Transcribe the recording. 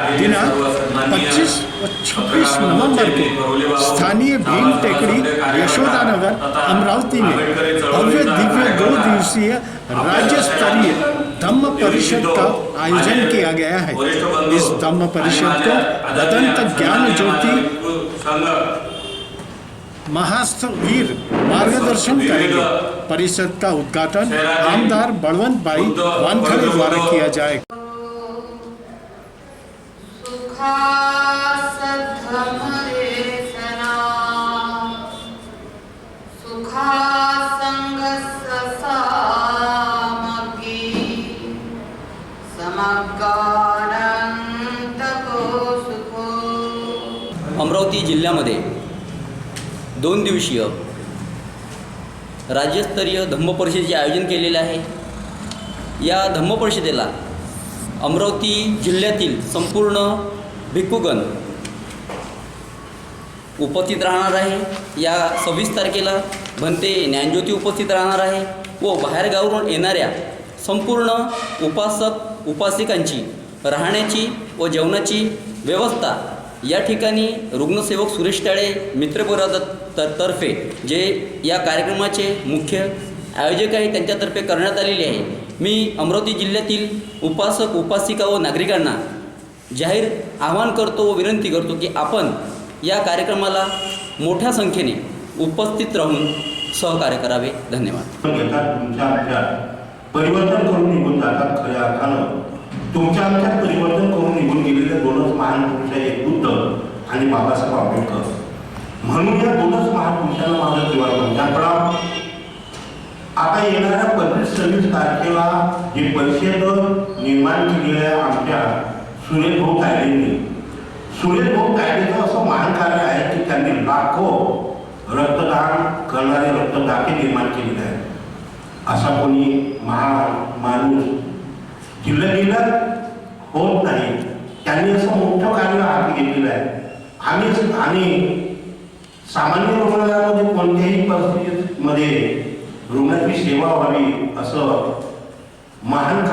दिनांक 25 व 26 नवंबर को स्थानीय भीम टेकड़ी यशोदानगर अमरावती में भव्य दिव्य दो दिवसीय राज्य स्तरीय धम्म परिषद का आयोजन किया गया है। इस धम्म परिषद को बदंत ज्ञान ज्योति महास्थवीर मार्गदर्शन करेंगे। परिषद का उद्घाटन आमदार बलवंत भाई वानखड़े द्वारा किया जाएगा। अमरावती जिल्ह्यामध्ये दोन दिवसीय राज्यस्तरीय धम्म परिषदेचे आयोजन केलेले आहे. या धम्म परिषदेला अमरावती जिल्ह्यातील संपूर्ण भिक्खुगण. उपस्थित राहणार आहे. या सव्वीस तारखेला भंते ज्ञानज्योती उपस्थित राहणार आहे व बाहेरगावावरून येणाऱ्या संपूर्ण उपासक उपासिकांची राहण्याची व जेवणाची व्यवस्था या ठिकाणी रुग्णसेवक सुरेश टाळे मित्रपरिवार त- तर्फे जे या कार्यक्रमाचे मुख्य आयोजक आहे त्यांच्यातर्फे करण्यात आलेले आहे. मी अमरावती जिल्ह्यातील उपासक उपासिका व नागरिकांना जाहीर आवाहन करतो व विनंती करतो की आपण या कार्यक्रमाला मोठ्या संख्येने उपस्थित राहून सहकार्य करावे. धन्यवाद. घेतात तुमच्या आमच्यात परिवर्तन करून निघून जातात खऱ्या अर्थानं. तुमच्या आमच्यात परिवर्तन करून निघून गेलेले दोनच महान पुरुष आहे एक बुद्ध आणि बाबासाहेब आंबेडकर. म्हणून या दोनच महापुरुषांना माझं दिवाळी त्यामुळं आता येणाऱ्या पंचवीस सव्वीस तारखेला जी परिषद निर्माण केलेल्या आमच्या सुरेश भाऊ तायडेंनी सुरेश भाऊ तायडेचं असं महान कार्य आहे की त्यांनी लाखो रक्तदान करणारे रक्तदाते निर्माण केलेले आहेत. असा कोणी महान माणूस जिल्ह्या जिल्ह्यात होत नाही. त्यांनी असं मोठं कार्य हाती घेतलेलं आहे. आणि आणि सामान्य रुग्णालयामध्ये कोणत्याही परिस्थितीमध्ये रुग्णाची सेवा व्हावी असं महान